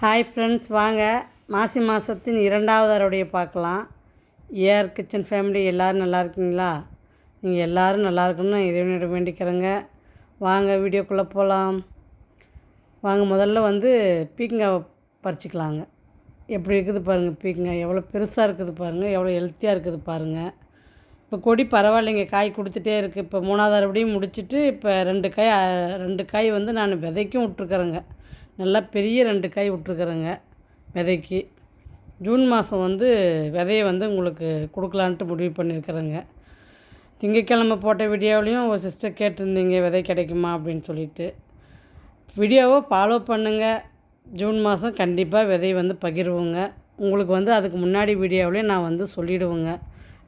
Hi friends வாங்க. மாசி மாதத்தின் இரண்டாவது அறுவடையை பார்க்கலாம். ஏஆர் கிச்சன் ஃபேமிலி எல்லோரும் நல்லா இருக்கீங்களா? நீங்கள் எல்லோரும் நல்லா இருக்கணும்னு இறைவனிடம் வேண்டிக்கிறேங்க. வாங்க வீடியோக்குள்ளே போகலாம் வாங்க முதல்ல வந்து பீக்கங்காய் பறிச்சிக்கலாங்க. எப்படி இருக்குது பாருங்கள் பீக்கங்காய். எவ்வளோ பெருசாக இருக்குது பாருங்கள் எவ்வளோ ஹெல்த்தியாக இருக்குது பாருங்கள் இப்போ கொடி பரவாயில்லைங்க. காய் கொடுத்துட்டே இருக்குது இப்போ மூணாவது அறுபடியும் முடிச்சுட்டு இப்போ ரெண்டு காய் ரெண்டு காய் வந்து நான் விதைக்கும் விட்ருக்குறேங்க நல்லா பெரிய ரெண்டு காய் விட்ருக்குறேங்க விதைக்கு. ஜூன் மாதம் வந்து விதையை வந்து உங்களுக்கு கொடுக்கலான்ட்டு முடிவு பண்ணியிருக்கிறேங்க. திங்கக்கிழமை போட்ட வீடியோவிலையும் ஒரு சிஸ்டர் கேட்டிருந்தீங்க விதை கிடைக்குமா அப்படின்னு சொல்லிட்டு. வீடியோவை ஃபாலோ பண்ணுங்கள் ஜூன் மாதம் கண்டிப்பாக விதை வந்து பகிர்வோங்க. உங்களுக்கு வந்து அதுக்கு முன்னாடி வீடியோவிலே நான் வந்து சொல்லிவிடுவேங்க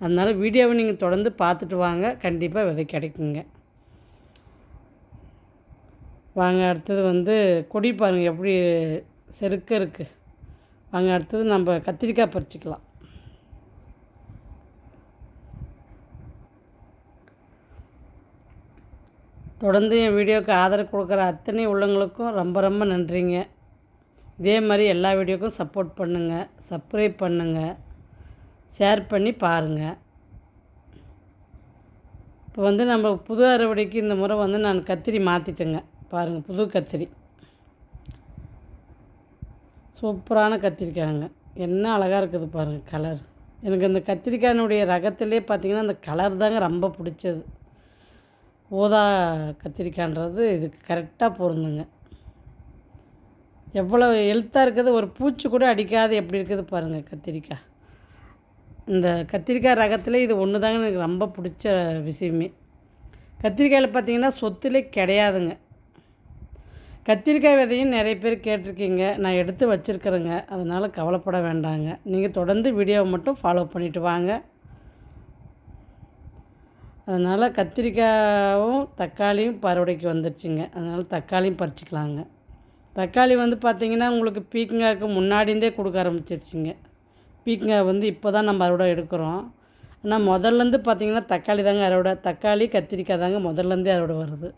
அதனால் வீடியோவை நீங்கள் தொடர்ந்து பார்த்துட்டு வாங்க. கண்டிப்பாக விதை கிடைக்குங்க. வாங்க அடுத்தது வந்து கொடி பாருங்கள் எப்படி செருக்க இருக்குது வாங்க அடுத்தது நம்ம கத்திரிக்காய் பறிச்சிக்கலாம். தொடர்ந்து என் வீடியோவுக்கு ஆதரவு கொடுக்குற அத்தனை உள்ளவங்களுக்கும் ரொம்ப ரொம்ப நன்றிங்க. இதே மாதிரி எல்லா வீடியோக்கும் சப்போர்ட் பண்ணுங்கள் சப்ஸ்கிரைப் பண்ணுங்கள் ஷேர் பண்ணி பாருங்கள் இப்போ வந்து நம்ம புது அறுவடைக்கு இந்த முறை வந்து நான் கத்திரி மாற்றிட்டேங்க பாருங்கள் புது கத்திரி. சூப்பரான கத்திரிக்காய்ங்க. என்ன அழகாக இருக்குது பாருங்கள் கலர் எனக்கு அந்த கத்திரிக்காயினுடைய ரகத்திலே பார்த்திங்கன்னா அந்த கலர் தாங்க ரொம்ப பிடிச்சது. ஊதா கத்திரிக்காய்ன்றது இதுக்கு கரெக்டாக பொருந்துங்க. எவ்வளோ ஹெல்த்தாக இருக்குது ஒரு பூச்சி கூட அடிக்காது எப்படி இருக்குது பாருங்கள் கத்திரிக்காய். இந்த கத்திரிக்காய் ரகத்தில் இது ஒன்று தாங்க எனக்கு ரொம்ப பிடிச்ச விஷயமே. கத்திரிக்காயில் பார்த்திங்கன்னா சொத்துலே கிடையாதுங்க. கத்திரிக்காய் விதையும் நிறைய பேர் கேட்டிருக்கீங்க. நான் எடுத்து வச்சுருக்குறேங்க. அதனால் கவலைப்பட வேண்டாங்க. நீங்கள் தொடர்ந்து வீடியோவை மட்டும் ஃபாலோ பண்ணிவிட்டு வாங்க. அதனால் கத்திரிக்காயும் தக்காளியும் பருவடைக்கு வந்துடுச்சுங்க அதனால் தக்காளியும் பறிச்சிக்கலாங்க. தக்காளி வந்து பார்த்திங்கன்னா உங்களுக்கு பீக்கங்காய்க்கு முன்னாடிந்தே கொடுக்க ஆரம்பிச்சிருச்சுங்க. பீக்கங்காய் வந்து இப்போ தான் நம்ம அறுவடை எடுக்கிறோம். ஆனால் முதல்லேருந்து பார்த்திங்கன்னா தக்காளி தாங்க அறுவடை. தக்காளி கத்திரிக்காய் தாங்க முதல்லேருந்தே அறுவடை வருது.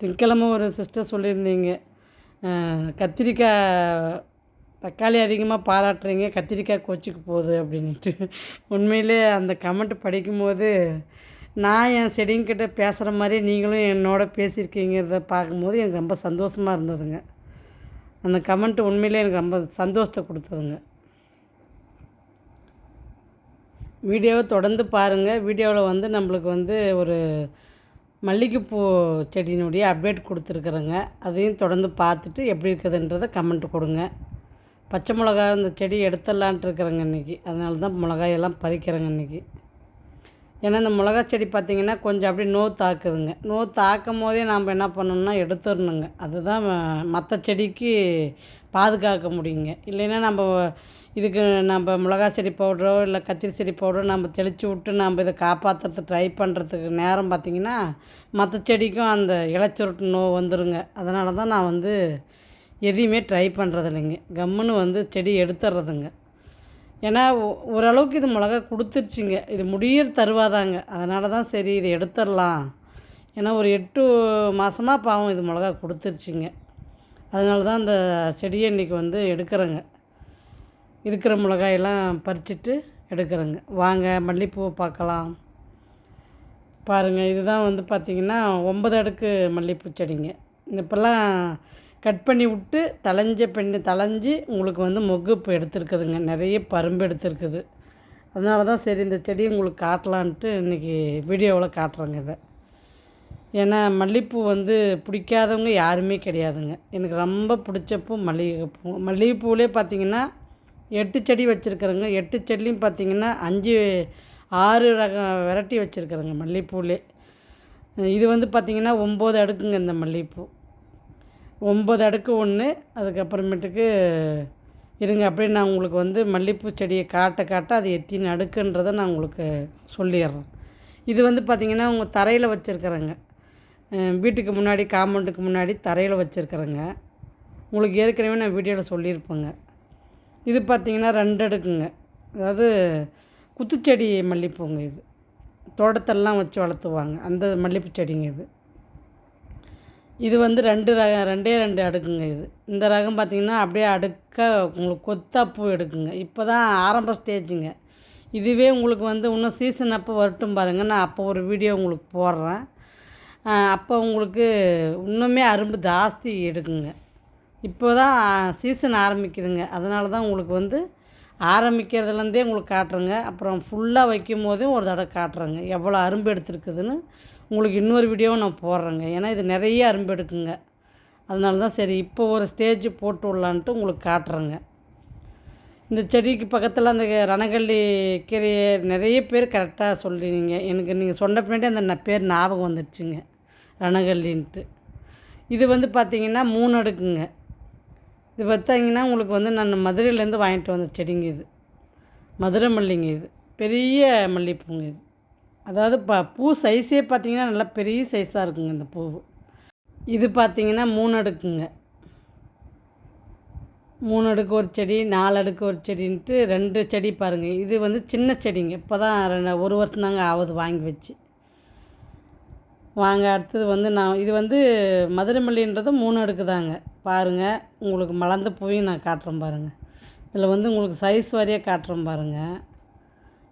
திங்கக்கிழமை ஒரு சிஸ்டர் சொல்லியிருந்தீங்க. கத்திரிக்காய் தக்காளி அதிகமாக பாராட்டுறீங்க கத்திரிக்காய் கொச்சிக்கு போகுது அப்படின்ட்டு. உண்மையிலே அந்த கமெண்ட் படிக்கும்போது நான் என் செடிங்கிட்ட பேசுகிற மாதிரி நீங்களும் என்னோட பேசியிருக்கீங்கிறத பார்க்கும்போது எனக்கு ரொம்ப சந்தோஷமாக இருந்ததுங்க. அந்த கமெண்ட் உண்மையிலே எனக்கு ரொம்ப சந்தோஷத்தை கொடுத்ததுங்க. வீடியோவை தொடர்ந்து பாருங்கள் வீடியோவில் வந்து நம்மளுக்கு வந்து ஒரு மல்லிகைப்பூ செடியினுடைய அப்டேட் கொடுத்துருக்குறேங்க. அதையும் தொடர்ந்து பார்த்துட்டு எப்படி இருக்குதுன்றதை கமெண்ட் கொடுங்க. பச்சை மிளகா இந்த செடி எடுத்துடலான்ட்டு இருக்கிறேங்க இன்றைக்கி அதனால தான் மிளகாயெல்லாம் பறிக்கிறேங்க இன்றைக்கி ஏன்னா இந்த மிளகா செடி பார்த்திங்கன்னா கொஞ்சம் அப்படியே நோ தாக்குதுங்க. நோ தாக்கும் போதே நாம் என்ன பண்ணணும்னா எடுத்துடணுங்க. அதுதான் மற்ற செடிக்கு பாதுகாக்க முடியுங்க. இல்லைன்னா நம்ம இதுக்கு நம்ம மிளகா செடி பவுடரோ இல்லை கத்திரி செடி பவுடரோ நம்ம தெளித்து விட்டு நம்ம இதை காப்பாற்றுறதுக்கு ட்ரை பண்ணுறதுக்கு நேரம் பார்த்திங்கன்னா மற்ற செடிக்கும் அந்த இலைச்சுருட்டு நோய் வந்துருங்க. அதனால தான் நான் வந்து எதையுமே ட்ரை பண்ணுறதில்லைங்க கம்முன்னு வந்து செடி எடுத்துடுறதுங்க ஏன்னா ஓரளவுக்கு இது மிளகா கொடுத்துருச்சுங்க. இது முடியிற தருவாதாங்க. அதனால தான் சரி இதை எடுத்துடலாம் ஏன்னா ஒரு எட்டு மாதமாக பாவம் இது மிளகா கொடுத்துருச்சுங்க. அதனால தான் அந்த செடியை இன்றைக்கி வந்து எடுக்கிறேங்க. இருக்கிற மிளகாயெல்லாம் பறிச்சிட்டு எடுக்கிறேங்க. வாங்க மல்லிகைப்பூவை பார்க்கலாம். பாருங்கள் இதுதான் வந்து பார்த்திங்கன்னா ஒன்பது அடுக்கு மல்லிகைப்பூ செடிங்க. இப்போல்லாம் கட் பண்ணி விட்டு தலைஞ்ச பெண்ணு தளைஞ்சு உங்களுக்கு வந்து மொக்கு இப்போ எடுத்துருக்குதுங்க. நிறைய பரும்பு எடுத்துருக்குது. அதனால தான் சரி இந்த செடியை உங்களுக்கு காட்டலான்ட்டு இன்றைக்கி வீடியோவில் காட்டுறேங்க இதை. ஏன்னா மல்லிகைப்பூ வந்து பிடிக்காதவங்க யாருமே கிடையாதுங்க. எனக்கு ரொம்ப பிடிச்ச பூ மல்லிகைப்பூ. மல்லிகைப்பூவிலே பார்த்தீங்கன்னா எட்டு செடி வச்சுருக்குறேங்க. எட்டு செடிலையும் பார்த்தீங்கன்னா அஞ்சு ஆறு ரகம் வெரைட்டி வச்சுருக்குறேங்க மல்லிகைப்பூலே இது வந்து பார்த்திங்கன்னா ஒம்பது அடுக்குங்க இந்த மல்லிகைப்பூ ஒம்பது அடுக்கு ஒன்று அதுக்கப்புறமேட்டுக்கு இருங்க அப்படியே நான் உங்களுக்கு வந்து மல்லிகைப்பூ செடியை காட்ட காட்ட அது எத்தின அடுக்குன்றதை நான் உங்களுக்கு சொல்லிடுறேன். இது வந்து பார்த்திங்கன்னா உங்கள் தரையில் வச்சுருக்குறேங்க. வீட்டுக்கு முன்னாடி காம்பவுண்டுக்கு முன்னாடி தரையில் வச்சுருக்குறேங்க. உங்களுக்கு ஏற்கனவே நான் வீடியோவில் சொல்லியிருப்பேங்க. இது பார்த்திங்கன்னா ரெண்டு அடுக்குங்க. அதாவது குத்துச்செடி மல்லிகைப்பூங்க இது. தோட்டத்தெல்லாம் வச்சு வளர்த்துவாங்க. அந்த மல்லிகைப்பூ செடிங்க இது. இது வந்து ரெண்டு ரகம் ரெண்டே ரெண்டு அடுக்குங்க இது. இந்த ரகம் பார்த்திங்கன்னா அப்படியே அடுக்க உங்களுக்கு கொத்தா பூ எடுக்குங்க. இப்போ தான் ஆரம்ப ஸ்டேஜுங்க. இதுவே உங்களுக்கு வந்து இன்னும் சீசன் அப்போ வரட்டும் பாருங்கள் நான் அப்போ ஒரு வீடியோ உங்களுக்கு போடுறேன். அப்போ உங்களுக்கு இன்னுமே அரும்பு ஜாஸ்தி எடுக்குங்க. இப்போ தான் சீசன் ஆரம்பிக்குதுங்க. அதனால தான் உங்களுக்கு வந்து ஆரம்பிக்கிறதுலேருந்தே உங்களுக்கு காட்டுறேங்க. அப்புறம் ஃபுல்லாக வைக்கும் போதும் ஒரு தடவை காட்டுறேங்க. எவ்வளோ அரும்பு எடுத்துருக்குதுன்னு உங்களுக்கு இன்னொரு வீடியோவும் நான் போடுறேங்க. ஏன்னா இது நிறைய அரும்பு எடுக்குங்க. அதனால தான் சரி இப்போ ஒரு ஸ்டேஜ் போட்டு விட்லான்ட்டு உங்களுக்கு காட்டுறேங்க. இந்த செடிக்கு பக்கத்தில் அந்த ரணகல்லி கீரையை நிறைய பேர் கரெக்டாக சொல்லினீங்க எனக்கு நீங்கள் சொன்ன பின்னாடி அந்த பேர் ஞாபகம் வந்துடுச்சுங்க ரணகல்லின்ட்டு. இது வந்து பார்த்திங்கன்னா மூணு அடுக்குங்க. இது பார்த்திங்கன்னா உங்களுக்கு வந்து நான் மதுரையிலேருந்து வாங்கிட்டு வந்த செடிங்க இது. மதுரை மல்லிங்க இது. பெரிய மல்லிகைப்பூங்க இது. அதாவது ப பூ சைஸே பார்த்திங்கன்னா நல்லா பெரிய சைஸாக இருக்குங்க இந்த பூ இது பார்த்திங்கன்னா மூணு அடுக்குங்க. மூணு அடுக்கு ஒரு செடி நாலு அடுக்கு ஒரு செடின்ட்டு ரெண்டு செடி பாருங்கள் இது வந்து சின்ன செடிங்க. இப்போ தான் ரெண்டு ஒரு வருஷம் தாங்க ஆகுது வாங்கி வச்சு. வாங்க அடுத்தது வந்து நான் இது வந்து மதுரை மல்லின்றது மூணு அடுக்கு தாங்க பாருங்கள் உங்களுக்கு மலர்ந்த பூவையும் நான் காட்டுறேன் பாருங்கள் இதில் வந்து உங்களுக்கு சைஸ் வாரியாக காட்டுறேன் பாருங்கள்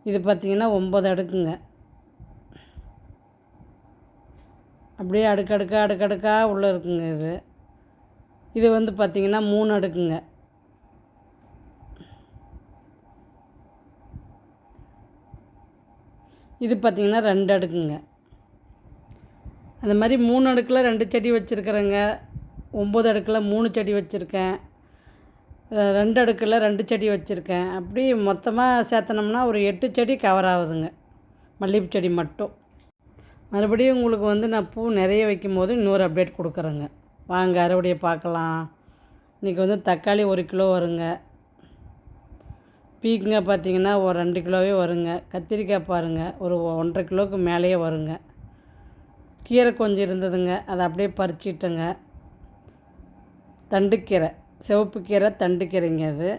இது பார்த்திங்கன்னா ஒம்பது அடுக்குங்க. அப்படியே அடுக்கடுக்காக அடுக்கடுக்காக உள்ளே இருக்குங்க இது. இது வந்து பார்த்திங்கன்னா மூணு அடுக்குங்க. இது பார்த்திங்கன்னா ரெண்டு அடுக்குங்க. அந்த மாதிரி மூணு அடுக்கில் ரெண்டு செடி வச்சுருக்குறேங்க. ஒம்பது அடுக்கில் மூணு செடி வச்சுருக்கேன். ரெண்டு அடுக்கில் ரெண்டு செடி வச்சுருக்கேன். அப்படி மொத்தமாக சேர்த்தனோம்னா ஒரு எட்டு செடி கவர் ஆகுதுங்க. மல்லிகைப்பூ செடி மட்டும். மறுபடியும் உங்களுக்கு வந்து நான் பூ நிறைய வைக்கும் போது இன்னொரு அப்டேட் கொடுக்குறேங்க. வாங்க அறுவடையை பார்க்கலாம். இன்றைக்கி வந்து தக்காளி ஒரு கிலோ வருங்க. பீக்குங்க பார்த்திங்கன்னா ஒரு ரெண்டு கிலோவே வருங்க. கத்திரிக்காய் பாருங்கள் ஒரு ஒன்றரை கிலோவுக்கு மேலேயே வருங்க. கீரை கொஞ்சம் இருந்ததுங்க. அதை அப்படியே பறிச்சிட்டேங்க. தண்டுக்கீரை சிவப்பு கீரை தண்டுக்கீரைங்க அது.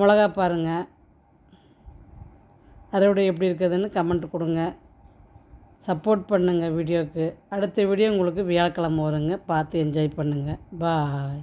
மிளகா பாருங்கள் அறுவடை எப்படி இருக்குதுன்னு கமெண்ட் கொடுங்க. சப்போர்ட் பண்ணுங்கள் வீடியோவுக்கு அடுத்த வீடியோ உங்களுக்கு வியாழக்கிழமை வருங்க. பார்த்து என்ஜாய் பண்ணுங்கள் பாய்